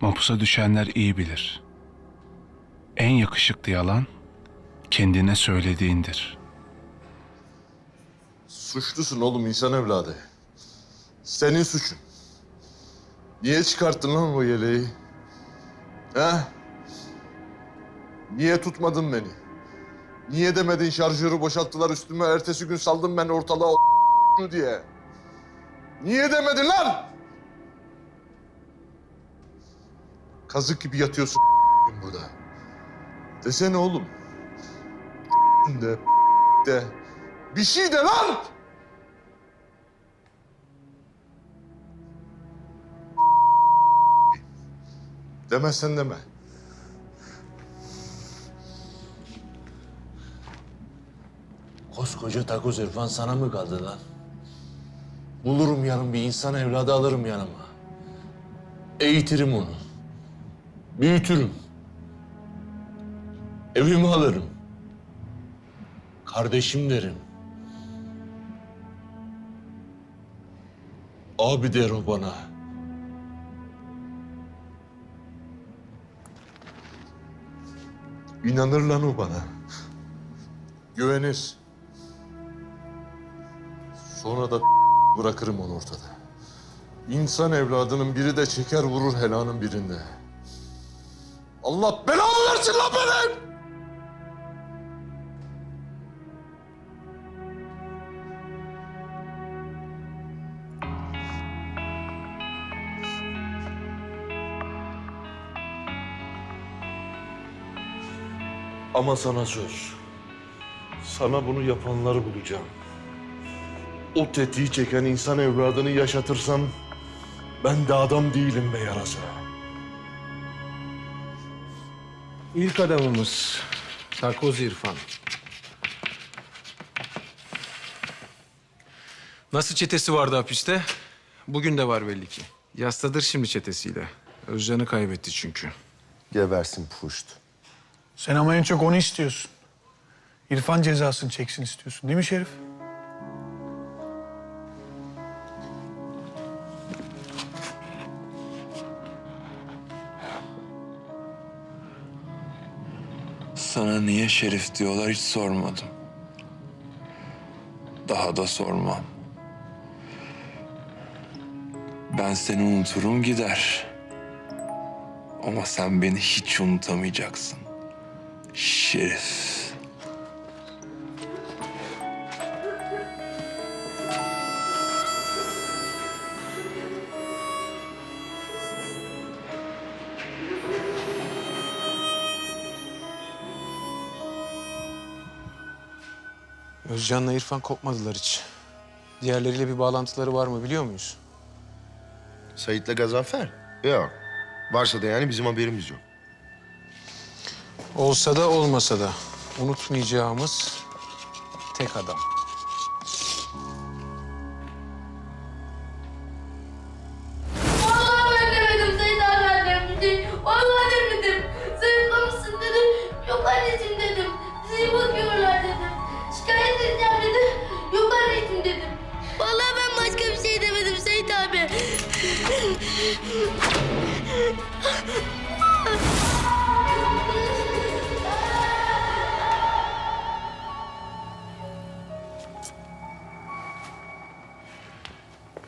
Mapusa düşenler iyi bilir. En yakışıklı yalan kendine söylediğindir. Suçlusun oğlum insan evladı. Senin suçun. Niye çıkarttın lan o yeleği? He? Niye tutmadın beni? Niye demedin şarjörü boşalttılar üstüme ertesi gün saldım ben ortalığa o diye? Niye demedin lan? Kazık gibi yatıyorsun burada. Desene oğlum. de de bir şey de lan! Demezsen deme. Koskoca takoz İrfan sana mı kaldı lan? Bulurum yarın bir insan evladı alırım yanıma. Eğitirim onu. Büyütürüm. Evimi alırım. Kardeşim derim. Abi der o bana. İnanır lan o bana. Güvenir. Sonra da bırakırım onu ortada. İnsan evladının biri de çeker vurur helanın birinde. Allah belamı versin lan benim! Ama sana söz. Sana bunu yapanları bulacağım. O tetiği çeken insan evladını yaşatırsam ben de adam değilim be yarasa. İlk adamımız Takoz İrfan. Nasıl çetesi vardı hapiste? Bugün de var belli ki. Yastadır şimdi çetesiyle. Özcan'ı kaybetti çünkü. Gebersin puşt. Sen ama en çok onu istiyorsun. İrfan cezasını çeksin istiyorsun değil mi Şerif? Sana niye şerif diyorlar hiç sormadım. Daha da sormam. Ben seni unuturum gider. Ama sen beni hiç unutamayacaksın. Şerif. Özcan'la İrfan kopmadılar hiç. Diğerleriyle bir bağlantıları var mı biliyor muyuz? Sait'le Gazanfer? Yok. Varsa da yani bizim haberimiz yok. Olsa da olmasa da unutmayacağımız tek adam.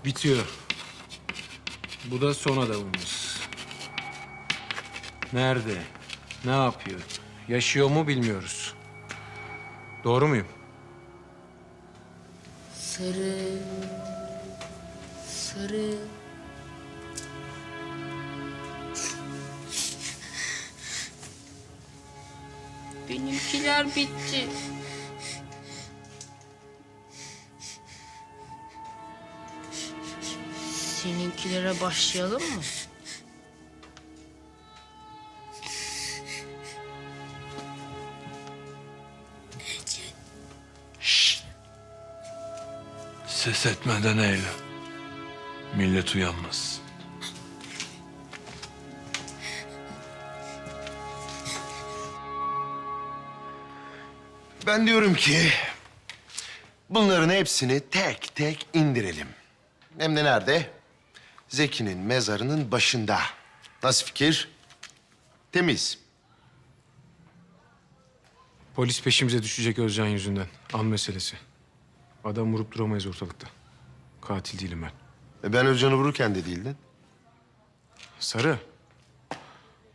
Bitiyor. Bu da son adamımız. Nerede? Ne yapıyor? Yaşıyor mu bilmiyoruz. Doğru muyum? Sarı. Sarı. Benimkiler bitti. Seninkilere başlayalım mı? Ses etmeden eyle. Millet uyanmasın. Ben diyorum ki bunların hepsini tek tek indirelim. Hem de nerede? Zeki'nin mezarının başında. Nasıl fikir? Temiz. Polis peşimize düşecek Özcan yüzünden. An meselesi. Adam vurup duramayız ortalıkta. Katil değilim ben. E ben Özcan'ı vururken de değildin. Sarı.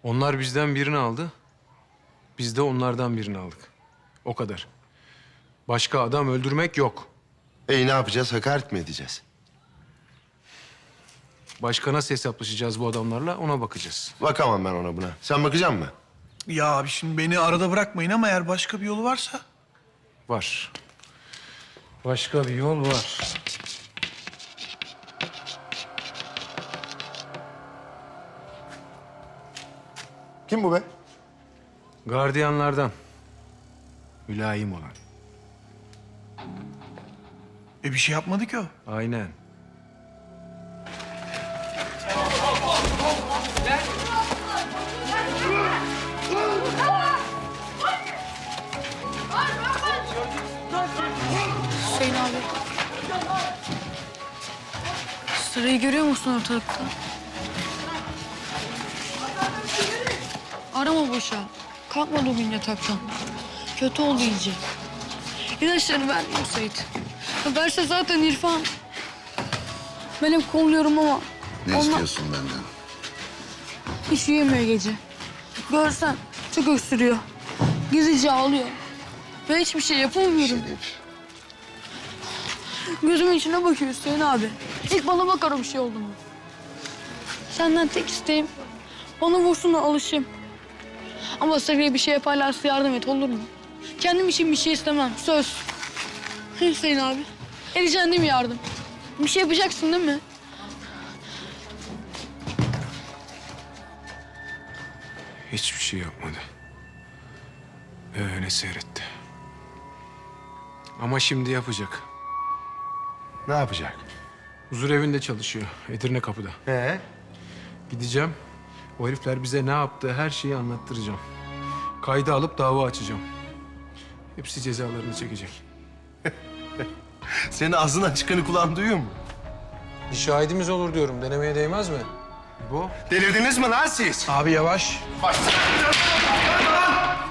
Onlar bizden birini aldı. Biz de onlardan birini aldık. O kadar. Başka adam öldürmek yok. E ne yapacağız? Hakaret mi edeceğiz? Başka nasıl hesaplaşacağız bu adamlarla ona bakacağız. Bakamam ben ona buna. Sen bakacak mısın? Ya abi şimdi beni arada bırakmayın ama eğer başka bir yolu varsa... Var. Başka bir yol var. Kim bu be? Gardiyanlardan. Mülayim olan. E bir şey yapmadı ki o. Aynen. Hüseyin abi. Sırayı görüyor musun ortalıkta? Arama boşa. Kalkmadı bugün yataktan. Kötü oldu iyice. İlaçlarını vermiyor Sait. Verse zaten İrfan. Ben hep kolluyorum ama... Ne ondan istiyorsun benden? Hiç uyuyamıyor gece. Görsen çok öksürüyor. Gizlice ağlıyor. Ben hiçbir şey yapamıyorum. Şerif. Gözümün içine bakıyor Hüseyin abi. İlk bana bakar bir şey oldu mu? Senden tek isteğim bana vursun da alışayım. Ama Safiye bir şey yaparlarsa yardım et olur mu? Kendim için bir şey istemem. Söz. Hüseyin abi. Edeceksin değil mi yardım? Bir şey yapacaksın değil mi? Hiçbir şey yapmadı. Öyle seyretti. Ama şimdi yapacak. Ne yapacak? Huzur evinde çalışıyor. Edirne kapıda. He? Gideceğim. O herifler bize ne yaptığı her şeyi anlattıracağım. Kaydı alıp dava açacağım. Hepsi cezalarını çekecek. Senin ağzından çıkanı kulağın duyuyor mu? Bir şahidimiz olur diyorum. Denemeye değmez mi? Bu? Delirdiniz mi lan siz? Abi yavaş.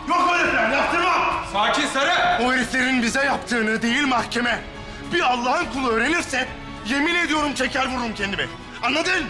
Yok öyle plan yaptırmam. Sakin Sarı. O heriflerin bize yaptığını değil mahkeme. Bir Allah'ın kulu öğrenirse yemin ediyorum çeker vururum kendimi. Anladın?